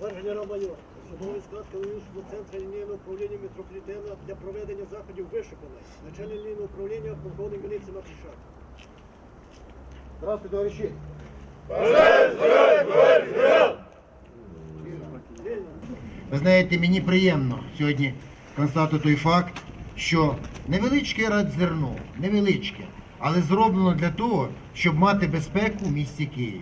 Генерал-майор, особовий склад Калинівського центру лінійного управління метрополітена для проведення заходів вишуканий. Начальник лінійного управління полковник міліції Матвійчак. Здравствуйте, товариші. Ви знаєте, мені приємно сьогодні констатувати той факт, що невеличке радзерно, невеличке, але зроблено для того, щоб мати безпеку в місті Києві.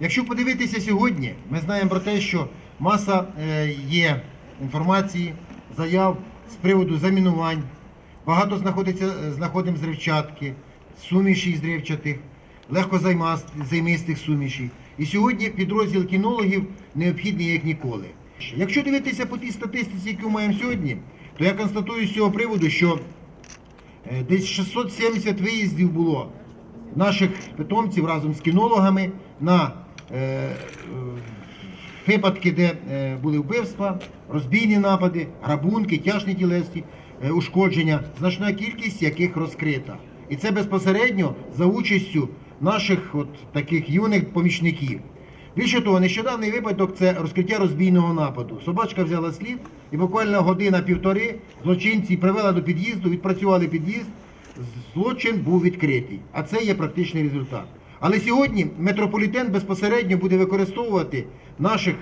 Якщо подивитися сьогодні, ми знаємо про те, що маса е, є інформації, заяв з приводу замінувань, багато знаходиться, е, знаходимо зривчатки, суміші зривчатих, легко займистих сумішей. І сьогодні підрозділ кінологів необхідний як ніколи. Якщо дивитися по тій статистиці, яку маємо сьогодні, то я констатую з цього приводу, що десь 670 виїздів було наших питомців разом з кінологами на е, е, випадки, де е, були вбивства, розбійні напади, грабунки, тяжні тілесні е, ушкодження, значна кількість яких розкрита. І це безпосередньо за участю наших от таких юних помічників. Більше того, нещодавний випадок це розкриття розбійного нападу. Собачка взяла слід і буквально година-півтори злочинці привела до під'їзду, відпрацювали під'їзд, злочин був відкритий. А це є практичний результат. Але сьогодні метрополітен безпосередньо буде використовувати наших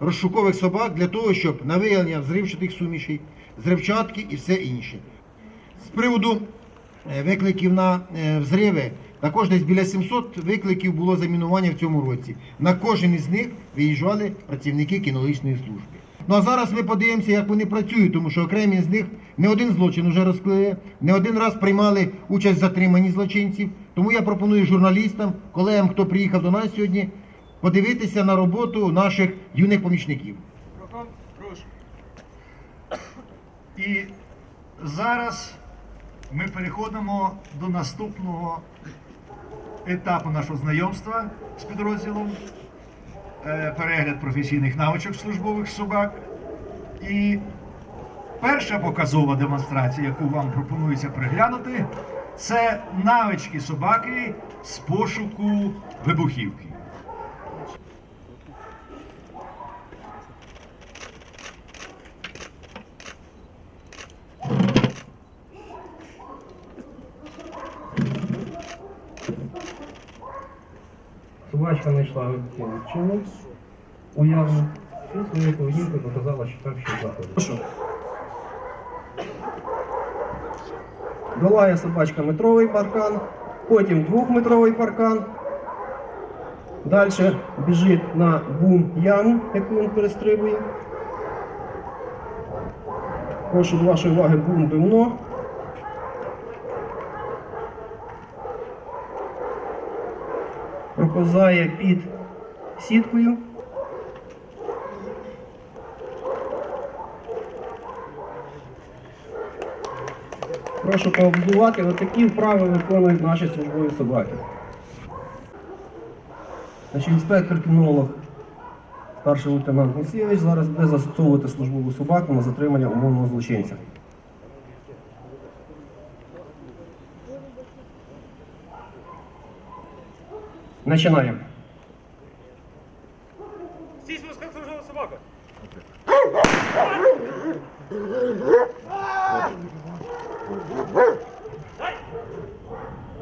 розшукових собак для того, щоб на виявлення взривчатих сумішей, зривчатки і все інше. З приводу е, викликів на е, взриви, також десь біля 700 викликів було замінування в цьому році. На кожен із них виїжджали працівники кінологічної служби. Ну а зараз ми подивимося, як вони працюють, тому що окремі з них не один злочин вже розкрили, не один раз приймали участь в затриманні злочинців. Тому я пропоную журналістам, колегам, хто приїхав до нас сьогодні, подивитися на роботу наших юних помічників. І зараз ми переходимо до наступного етапу нашого знайомства з підрозділом. Е, Перегляд професійних навичок службових собак. І перша показова демонстрація, яку вам пропонується приглянути, це навички собаки з пошуку вибухівки. Собачка знайшла вчинок уявно і своєю поведінкою показала, що там щось заходить. Долає собачка метровий паркан, потім двохметровий паркан. Далі біжить на бум яму, яку він перестрибує. Прошу вашої уваги бум бивно. під сіткою. Прошу поаплодувати, отакі вправи виконують наші службові собаки. Значить, інспектор кінолог старший лейтенант Мусєвич зараз буде застосовувати службову собаку на затримання умовного злочинця. Починаємо. Здесь у нас как собака.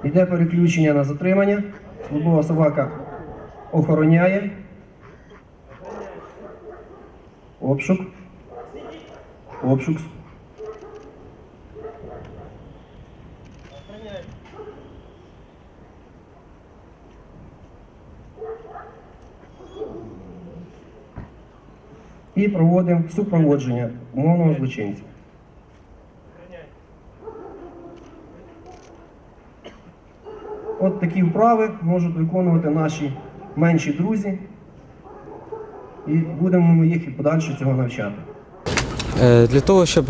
Йде переключення на затримання. Службова собака охороняє. Обшук. Обшук. І проводимо супроводження умовного злочинця. От такі вправи можуть виконувати наші менші друзі, і будемо ми їх і подальше цього навчати. Е, Для того, щоб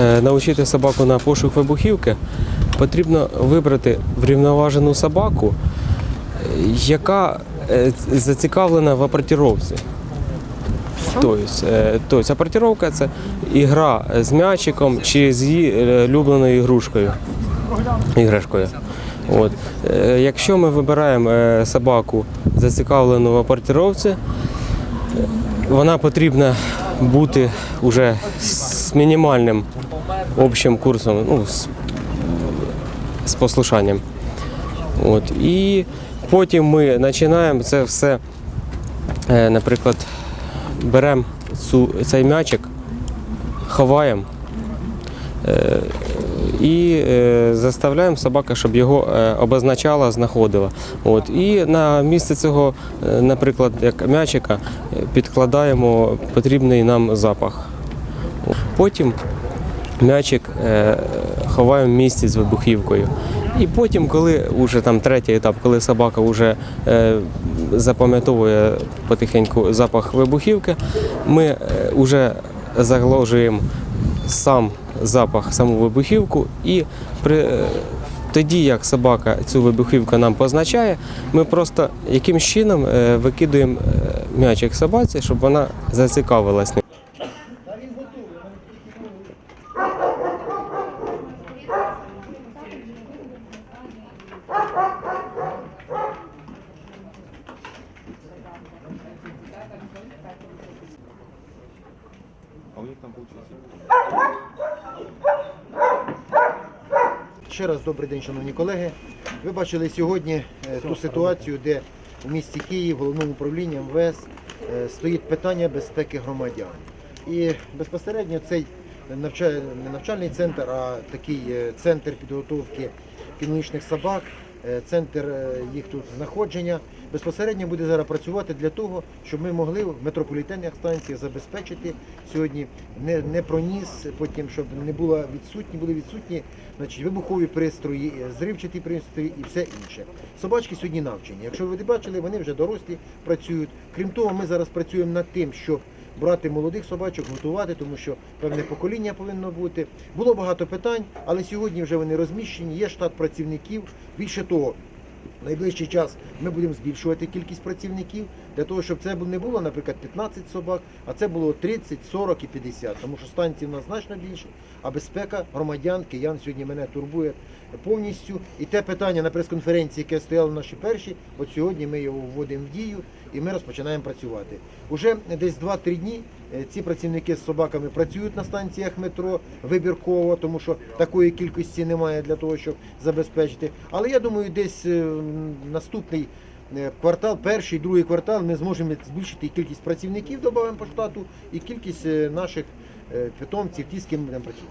е, навчити собаку на пошук вибухівки, потрібно вибрати врівноважену собаку, е, яка зацікавлена в апортіровці. Тобто, е, тобто апортіровка це ігра з м'ячиком чи з її е, улюбленою ігрушкою. іграшкою. От. Е, Якщо ми вибираємо е, собаку зацікавлену в апортировці, е, вона потрібна бути вже з мінімальним общим курсом, ну, з, з послушанням. От. І потім ми починаємо це все, е, наприклад, беремо цей м'ячик, ховаємо е, і е, заставляємо собака, щоб його е, обозначала, знаходила. От. І на місце цього, наприклад, як м'ячика, підкладаємо потрібний нам запах. Потім м'ячик ховаємо в місці з вибухівкою. І потім, коли вже там третій етап, коли собака вже е, запам'ятовує потихеньку запах вибухівки, ми вже заглажуємо сам запах, саму вибухівку, і при, е, тоді, як собака цю вибухівку нам позначає, ми просто якимсь чином е, викидуємо е, м'ячик собаці, щоб вона зацікавилась. Ще раз добрий день, шановні колеги. Ви бачили сьогодні е, ту ситуацію, де у місті Київ, головному управлінні МВС е, стоїть питання безпеки громадян. І безпосередньо цей навча- не навчальний центр, а такий е, центр підготовки кінологічних собак, е, центр е, їх тут знаходження, безпосередньо буде зараз працювати для того, щоб ми могли в метрополітенних станціях забезпечити сьогодні не, не проніс, потім щоб не було відсутні, були відсутні значить, вибухові пристрої, е, зривчаті пристрої і все інше. Собачки сьогодні навчені. Якщо ви бачили, вони вже дорослі працюють. Крім того, ми зараз працюємо над тим, щоб брати молодих собачок, готувати, тому що певне покоління повинно бути. Було багато питань, але сьогодні вже вони розміщені, є штат працівників. Більше того, в найближчий час ми будемо збільшувати кількість працівників для того, щоб це не було, наприклад, 15 собак, а це було 30, 40 і 50. Тому що станцій в нас значно більше, а безпека громадян, киян сьогодні мене турбує повністю. І те питання на прес-конференції, яке стояло в нашій першій, от сьогодні ми його вводимо в дію і ми розпочинаємо працювати. Уже десь 2-3 дні е, ці працівники з собаками працюють на станціях метро вибірково, тому що такої кількості немає для того, щоб забезпечити. Але я думаю, десь е, наступний квартал, перший, другий квартал, ми зможемо збільшити і кількість працівників, додаємо по штату, і кількість е, наших е, питомців, ті, з ким будемо працювати.